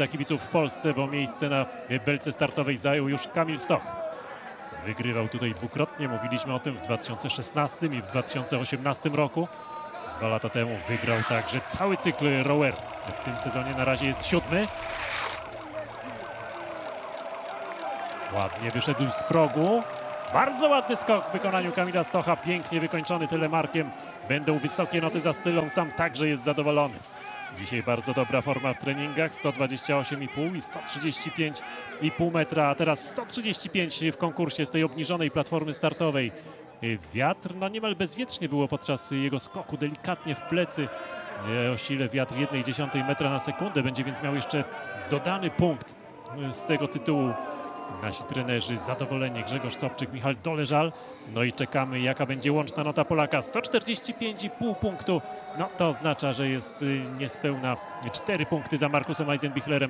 serca kibiców w Polsce, bo miejsce na belce startowej zajął już Kamil Stoch. Wygrywał tutaj dwukrotnie, mówiliśmy o tym w 2016 i w 2018 roku. Dwa lata temu wygrał także cały cykl rower. W tym sezonie na razie jest siódmy. Ładnie wyszedł z progu. Bardzo ładny skok w wykonaniu Kamila Stocha, pięknie wykończony telemarkiem. Będą wysokie noty za styl, on sam także jest zadowolony. Dzisiaj bardzo dobra forma w treningach, 128,5 i 135,5 metra, a teraz 135 w konkursie z tej obniżonej platformy startowej. Wiatr, no niemal bezwietrznie było podczas jego skoku, delikatnie w plecy. O sile wiatr 1,1 metra na sekundę, będzie więc miał jeszcze dodany punkt z tego tytułu. Nasi trenerzy zadowoleni, Grzegorz Sobczyk, Michał Doleżal. No i czekamy, jaka będzie łączna nota Polaka. 145,5 punktu. No to oznacza, że jest y, niespełna 4 punkty za Markusem Eisenbichlerem.